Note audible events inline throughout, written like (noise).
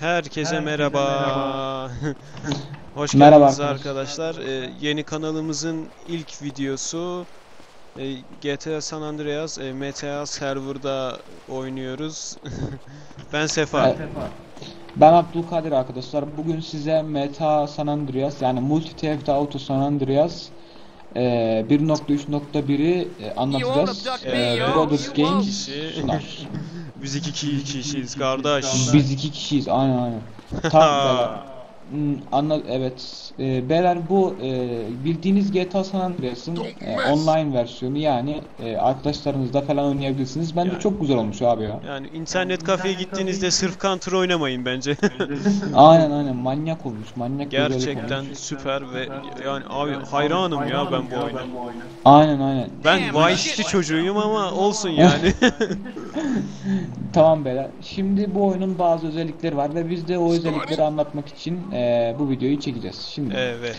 Herkese merhaba. (laughs) Hoş Merhaba geldiniz arkadaşlar. arkadaşlar. Ee, yeni kanalımızın ilk videosu. Ee, GTA San Andreas e, MTA serverda oynuyoruz. (laughs) ben Sefa. Evet. Ben Abdülkadir arkadaşlar. Bugün size Meta San Andreas yani Multi Theft Auto San Andreas e, 1.3.1'i e, anlatacağız. E, Brothers Games sunar. Biz iki ki- kişiyiz kardeş. Biz iki kişiyiz aynen aynen. Hmm, (laughs) Anla evet. E, beyler bu e, bildiğiniz GTA San Andreas'ın e, online versiyonu yani e, arkadaşlarınızla falan oynayabilirsiniz. Bence Yani. çok güzel olmuş abi ya. Yani internet kafeye gittiğinizde sırf counter oynamayın bence. (laughs) Aynen aynen manyak olmuş. Manyak bir özellik Gerçekten olmuş. süper ve yani abi hayranım ya ben bu oyuna. Aynen aynen. Ben Vice City çocuğuyum ama olsun yani. (laughs) Tamam beyler. Şimdi bu oyunun bazı özellikleri var ve biz de o özellikleri anlatmak için eee, bu videoyu çekeceğiz. Şimdi evet.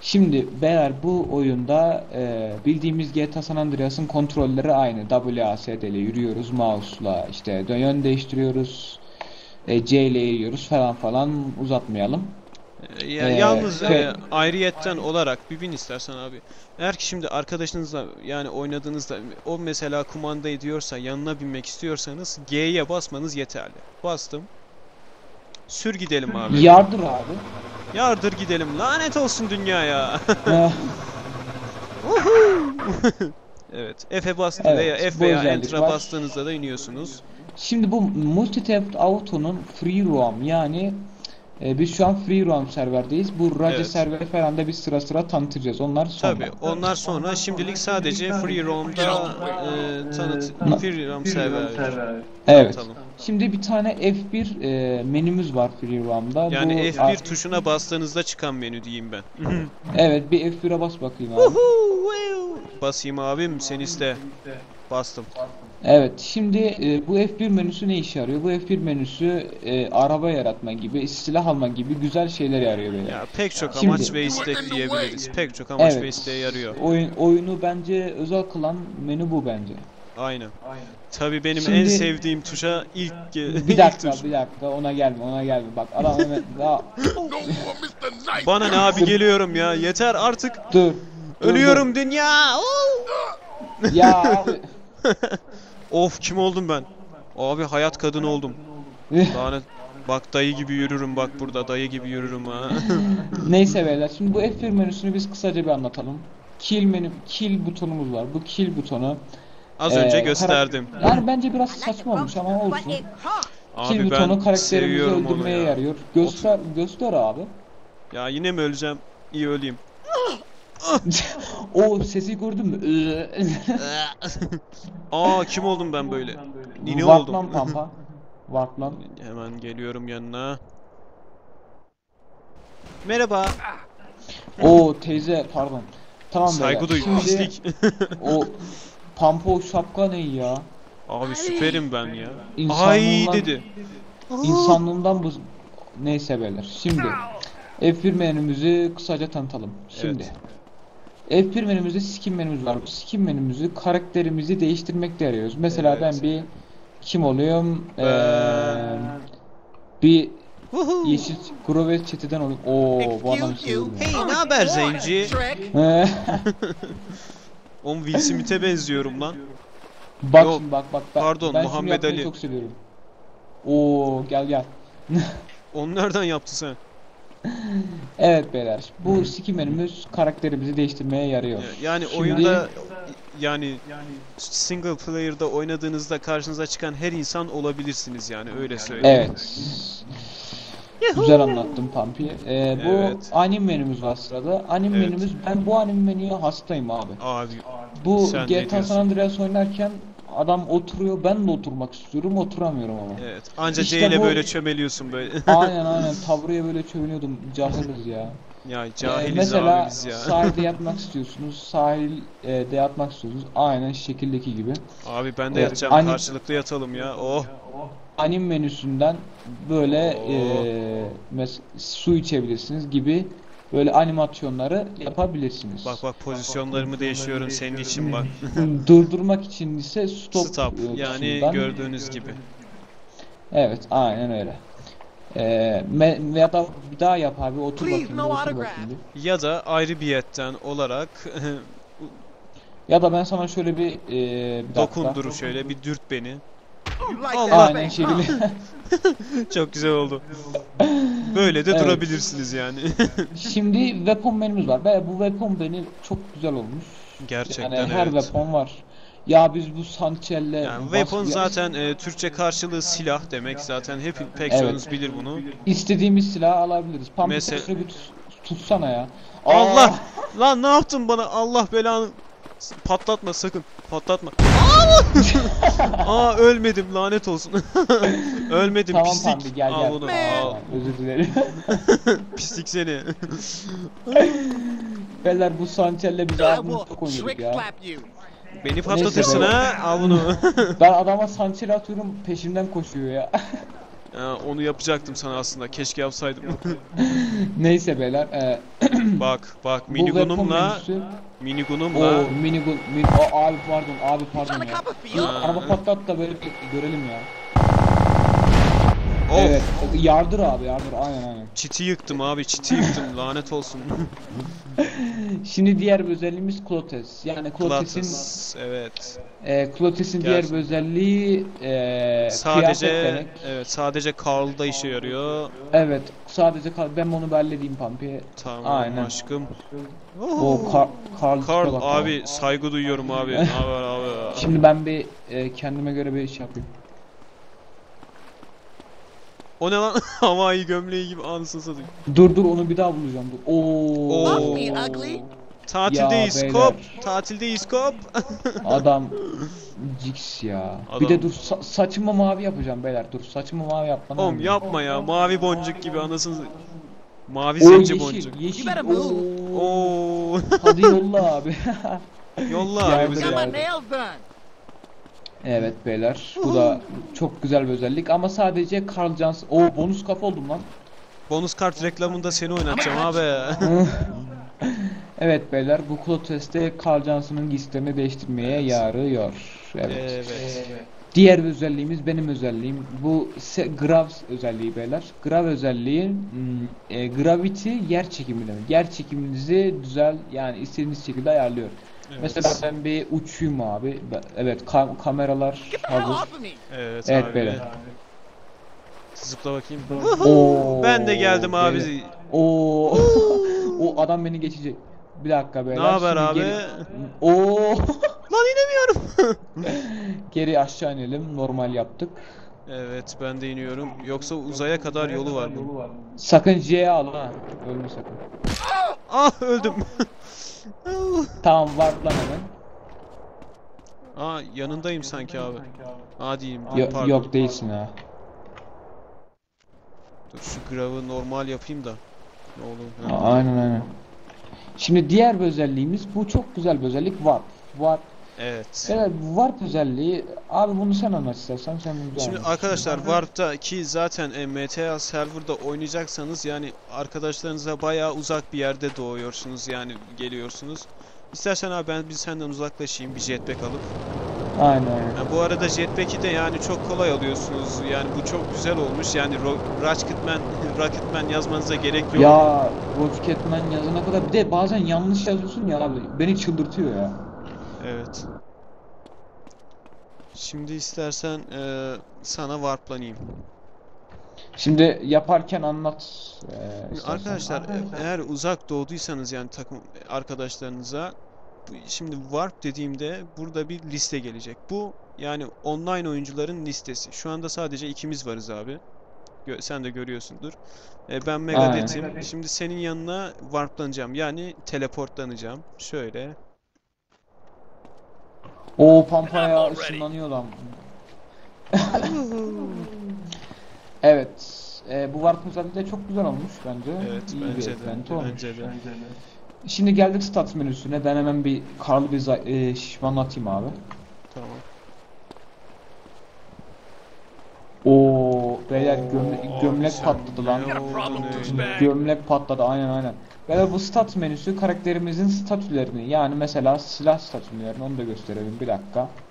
şimdi beyler bu oyunda eee, bildiğimiz GTA San Andreas'ın kontrolleri aynı. WASD ile yürüyoruz, mouse'la işte yön değiştiriyoruz. E, C ile eğiyoruz falan falan uzatmayalım. Ee, Ya, Ee, yalnız şey- e, ayrıyetten olarak bir bin istersen abi. Eğer ki şimdi arkadaşınızla yani oynadığınızda o mesela kumanda ediyorsa yanına binmek istiyorsanız G'ye basmanız yeterli. Bastım. Sür gidelim abi. Yardır abi. Yardır gidelim. Lanet olsun dünyaya. Eh, (laughs) evet. F'e bastı Evet, veya F veya Enter'a var. bastığınızda da iniyorsunuz. Şimdi bu Multi Theft Auto'nun free roam yani e, biz şu an free roam serverdeyiz. Bu Raja Evet. serveri falan da biz sıra sıra tanıtacağız. Onlar sonra. Tabi onlar sonra şimdilik sadece Free Roam'da e, tanıt Free Roam server Evet. tanıtalım. Şimdi bir tane F1 e, menümüz var free roam'da. Yani Bu F1 ar- tuşuna bastığınızda çıkan menü diyeyim ben. Evet bir F1'e bas bakayım abi. Basayım abim sen iste. Bastım. Evet şimdi e, bu F1 menüsü ne işe yarıyor? Bu F1 menüsü e, araba yaratma gibi, silah alma gibi güzel şeyler yarıyor böyle. Ya pek çok Şimdi- amaç ve istek diyebiliriz. Pek çok amaç ve Evet. isteğe yarıyor. Oyun, oyunu bence özel kılan menü bu bence. Aynen. Tabi benim en Şimdi- sevdiğim tuşa ilk Bir (laughs) ilk dakika, tuş. bir dakika ona gelme, ona gelme. Bak adam hemen (laughs) daha Bana ne abi geliyorum ya. Yeter artık. dur. dur, Ölüyorum dünya. Oo! Ya abi. (laughs) Of kim oldum ben? Abi hayat kadını oldum. Lanet. Bak dayı gibi yürürüm bak burada dayı gibi yürürüm ha. (laughs) Neyse beyler şimdi bu F1 menüsünü biz kısaca bir anlatalım. Kill menü, kill butonumuz var. Bu kill butonu. Az Ee, önce gösterdim. Yani bence biraz saçma olmuş ama olsun. Kill Abi butonu ben karakterimizi öldürmeye ya. yarıyor. Göster, göster abi. Ya yine mi öleceğim? İyi öleyim. O sesi gördün mü? (laughs) Aa kim oldum ben böyle? Nini oldum. pampa. Warplan. Hemen geliyorum yanına. Merhaba. O teyze pardon. Tamam Saygı duy. Pislik. (laughs) o pampa o şapka ne ya? Abi süperim ben ya. İnsanlığından- Ay dedi. İnsanlığından bu neyse beyler. Şimdi F1 menümüzü kısaca tanıtalım. Şimdi F1 menümüzde skin menümüz var. Bu skin menümüzü karakterimizi değiştirmekte arıyoruz. Mesela Evet. ben bir kim oluyorum? Ee, Ben- bir Woohoo. yeşil Grovet çeteden oluyorum. Oo bu Excuse you. seviyorum Hey ne haber zenci? Shrek. ya. (laughs) Oğlum Will Smith'e benziyorum lan. bak Yok, şimdi bak bak. Ben, pardon, ben şunu Muhammed yapmayı Ali. çok seviyorum. Oo gel gel. (laughs) Onu nereden yaptı sen? (laughs) Evet beyler. Bu skin menümüz karakterimizi değiştirmeye yarıyor. Yani Şimdi- oyunda yani single player'da oynadığınızda karşınıza çıkan her insan olabilirsiniz yani öyle söyleyeyim. Evet. Güzel anlattın Pampi. Ee, bu Evet. anime menümüz var sırada. Anime Evet. menümüz ben bu anime menüye hastayım abi. Abi Bu GTA? San Andreas oynarken adam oturuyor ben de oturmak istiyorum oturamıyorum ama. evet anca İşte C ile bu- böyle çömeliyorsun böyle. (laughs) aynen (laughs) aynen tabureye böyle çömeliyordum cahiliz ya. ya Ee, cahiliz mesela abi biz ya. sahilde (laughs) yatmak istiyorsunuz. Sahilde yatmak istiyorsunuz. Aynen şekildeki gibi. Abi ben de Evet, yatacağım ani- karşılıklı yatalım ya. Oh. Anime menüsünden böyle Oo. eee, mes- su içebilirsiniz gibi böyle animasyonları yapabilirsiniz. Bak bak pozisyonlarımı değişiyorum senin için bak. (laughs) Durdurmak için ise stop, Stop. e, Yani gördüğünüz gibi. Evet, aynen öyle. Ee, me- ya da bir daha yap abi otur bakayım, no bir otur bakayım. Ya da ayrı bir yetten olarak (laughs) Ya da ben sana şöyle bir e, bir dakika. dokundur şöyle bir dürt beni. Allah. Aynen şekilde. (laughs) Çok güzel oldu. Böyle de Evet. durabilirsiniz yani. (laughs) Şimdi weapon menümüz var. Ve bu weapon menü çok güzel olmuş. Gerçekten yani her evet. weapon var. Ya biz bu Sanchell'le Yani weapon zaten e, Türkçe karşılığı silah demek zaten hep pek Evet. çoğunuz bilir bunu. istediğimiz silahı alabiliriz. Pampi Mesela- tutsana ya. Allah! Aa! Lan ne yaptın bana? Allah belanı patlatma sakın. Patlatma. Aa ölmedim lanet olsun. (laughs) ölmedim Tamam pislik. Pampi gel Al gel. bunu. Aa, Al. Özür dilerim. (laughs) Pislik seni. (laughs) Beyler bu Sanchell'le biz oynadık trick ya. Beni patlatırsın ha. Al bunu. Ben adama Sanchell atıyorum peşimden koşuyor ya. Ya, onu yapacaktım sana aslında. Keşke yapsaydım. (laughs) Neyse beyler. E, (clears throat) bak bak minigunumla minigunumla Oo minigun. Min o, abi pardon abi pardon ya. Ha. araba patlat da böyle görelim ya. Of. Evet. Yardır abi yardır aynen aynen. Çiti yıktım abi çiti yıktım (laughs) lanet olsun. (laughs) Şimdi diğer bir özelliğimiz Clotes. Yani Clotes'in Plates evet. e, Clotes'in diğer bir özelliği e, Sadece demek. evet sadece Carl'da işe yarıyor. Evet. Sadece kal ben onu belledeyim Pampi. Tamam Aynen. aşkım. O Kar Karl bak abi saygı duyuyorum abi. Haber abi? (laughs) Şimdi ben bir e, kendime göre bir iş yapayım. O ne lan? (laughs) Havai gömleği gibi anasını satayım. Dur dur onu bir daha bulacağım dur. Oo. Oo. Fuck me, ugly. Tatildeyiz beyler. kop. Tatildeyiz kop. (laughs) Adam Jix ya. Bir Adam- de dur sa- saçımı mavi yapacağım beyler. Dur saçımı mavi yapmam. Oğlum lazım. yapma ya. Mavi boncuk gibi anasını satayım. Mavi Oo, yeşil, boncuk. yeşil. You better move. Oo. Oo. Hadi yolla (laughs) abi. Yolla abi bize. Got my Yani. nails done. Evet beyler. Bu da çok güzel bir özellik ama sadece Carl Johnson. Oo bonus kafa oldum lan. Bonus kart reklamında seni oynatacağım abi. (laughs) Evet beyler bu Clotes'te Carl Johnson'ın giysilerini değiştirmeye yarıyor. Evet. Evet. Diğer bir özelliğimiz benim özelliğim. Bu Graves özelliği beyler. Grav özelliği hmm, e, Gravity yer çekimi demek. Yer çekiminizi düzel yani istediğiniz şekilde ayarlıyor. Mesela ben bir uçuyum abi. Evet kam- kameralar hazır. Evet, Evet abi. beyler. Zıpla bakayım. Oo, Ben de geldim abi. beyler. Oo. (laughs) o adam beni geçecek. Bir dakika beyler. Ne haber şimdi abi? geri- Oo. (laughs) Lan inemiyorum. (laughs) Geri aşağı inelim. Normal yaptık. Evet ben de iniyorum. Yoksa uzaya kadar yolu var bunun. Sakın J'ye al ha. Ölme sakın. Ah öldüm. Tamam var lan hemen. Aa yanındayım sanki abi. Aa diyeyim. Yo- pardon. yok değilsin ha. Dur şu gravı normal yapayım da. Ne olur. A- Aynen aynen. Şimdi diğer bir özelliğimiz bu çok güzel bir özellik Warp. Warp. Evet. Evet Warp özelliği abi bunu sen anlat istersen sen bunu Şimdi anlat. arkadaşlar Warp'ta ki zaten e, MTA serverda oynayacaksanız yani arkadaşlarınıza bayağı uzak bir yerde doğuyorsunuz yani geliyorsunuz. İstersen abi ben bir senden uzaklaşayım bir jetpack alıp. Aynen. Ha, bu arada jetpack'i de yani çok kolay alıyorsunuz. Yani bu çok güzel olmuş. Yani Ro Rocketman, (laughs) Rocketman yazmanıza gerek yok. Ya Rocketman yazana kadar bir de bazen yanlış yazıyorsun ya abi beni çıldırtıyor ya. Evet. Şimdi istersen e, sana warplanayım. Şimdi yaparken anlat. istersen. Arkadaşlar e- eğer uzak doğduysanız yani takım arkadaşlarınıza bu- şimdi warp dediğimde burada bir liste gelecek. Bu yani online oyuncuların listesi. Şu anda sadece ikimiz varız abi. Gö- sen de görüyorsundur. E, ben Megadeth'im. Şimdi senin yanına warplanacağım. Yani teleportlanacağım. Şöyle. Oo Pampaya ışınlanıyor lan. (laughs) Evet. E, bu Warp özelliği de çok güzel olmuş bence. Evet İyi bir bence de. eklenti olmuş. Bence de. Şimdi geldik stats menüsüne. Ben hemen bir Karlı bir e, şişmanlatayım abi. Tamam. Oo beyler gömle- gömlek patladı lan. Gömlek patladı aynen aynen. Beyler bu stats menüsü karakterimizin statülerini yani mesela silah statülerini onu da gösterelim bir dakika.